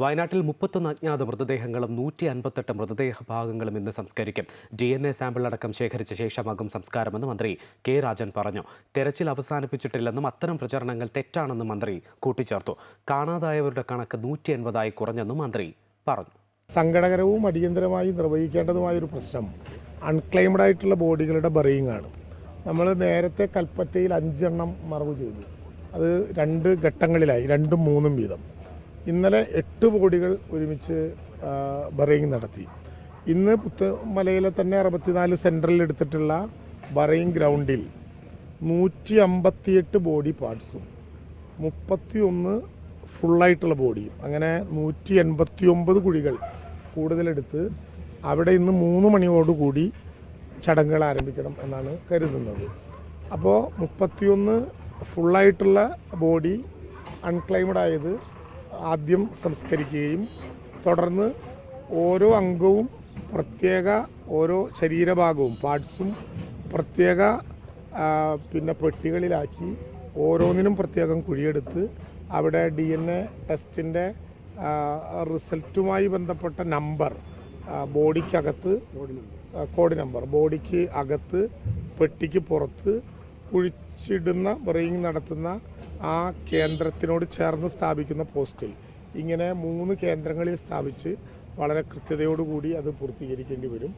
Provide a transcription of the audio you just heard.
വയനാട്ടിൽ മുപ്പത്തൊന്ന് അജ്ഞാത മൃതദേഹങ്ങളും നൂറ്റി അൻപത്തെട്ട് മൃതദേഹ ഭാഗങ്ങളും ഇന്ന് സംസ്കരിക്കും. ഡി എൻ എ സാമ്പിൾ അടക്കം ശേഖരിച്ച ശേഷമാകും സംസ്കാരമെന്ന് മന്ത്രി കെ രാജൻ പറഞ്ഞു. തെരച്ചിൽ അവസാനിപ്പിച്ചിട്ടില്ലെന്നും അത്തരം പ്രചരണങ്ങൾ തെറ്റാണെന്നും മന്ത്രി കൂട്ടിച്ചേർത്തു. കാണാതായവരുടെ കണക്ക് നൂറ്റി എൺപതായി കുറഞ്ഞെന്നും മന്ത്രി പറഞ്ഞു. സങ്കടകരവും അടിയന്തരമായി നിർവഹിക്കേണ്ടതുമായ ഒരു പ്രശ്നം അൺക്ലെയിംഡ് ആയിട്ടുള്ള ബോഡികളുടെ ബറിയിങ് ആണ്. നമ്മൾ നേരത്തെ കൽപ്പറ്റയിൽ അഞ്ചെണ്ണം മറവ് ചെയ്തു. അത് രണ്ട് ഘട്ടങ്ങളിലായി രണ്ടും മൂന്നും വീതം. ഇന്നലെ എട്ട് ബോഡികൾ ഒരുമിച്ച് ബറിയിങ് നടത്തി. ഇന്ന് പുത്തുമലയിലെ തന്നെ അറുപത്തിനാല് സെന്ററിൽ എടുത്തിട്ടുള്ള ബറിയിങ് ഗ്രൗണ്ടിൽ നൂറ്റി അമ്പത്തിയെട്ട് ബോഡി പാർട്സും മുപ്പത്തി ഒന്ന് ഫുള്ളായിട്ടുള്ള ബോഡിയും അങ്ങനെ നൂറ്റി എൺപത്തി ഒമ്പത് കുഴികൾ കൂടുതലെടുത്ത് അവിടെ ഇന്ന് മൂന്ന് മണിയോടുകൂടി ചടങ്ങുകൾ ആരംഭിക്കണം എന്നാണ് കരുതുന്നത്. അപ്പോൾ മുപ്പത്തിയൊന്ന് ഫുള്ളായിട്ടുള്ള ബോഡി അൺക്ലൈംഡ് ആയത് ആദ്യം സംസ്കരിക്കുകയും തുടർന്ന് ഓരോ അംഗവും പ്രത്യേക ഓരോ ശരീരഭാഗവും പാർട്സും പ്രത്യേക പിന്നെ പെട്ടികളിലാക്കി ഓരോന്നിനും പ്രത്യേകം കുഴിയെടുത്ത് അവിടെ ഡി എൻ എ ടെസ്റ്റിന്റെ റിസൾട്ടുമായി ബന്ധപ്പെട്ട നമ്പർ ബോഡിക്കകത്ത് കോഡ് നമ്പർ ബോഡിക്ക് അകത്ത് പെട്ടിക്ക് പുറത്ത് കുഴിച്ചിടുന്ന ബ്രെയിങ് നടത്തുന്ന ആ കേന്ദ്രത്തിനോട് ചേർന്ന് സ്ഥാപിക്കുന്ന പോസ്റ്റിൽ ഇങ്ങനെ മൂന്ന് കേന്ദ്രങ്ങളിൽ സ്ഥാപിച്ച് വളരെ കൃത്യതയോടുകൂടി അത് പൂർത്തീകരിക്കേണ്ടി വരും.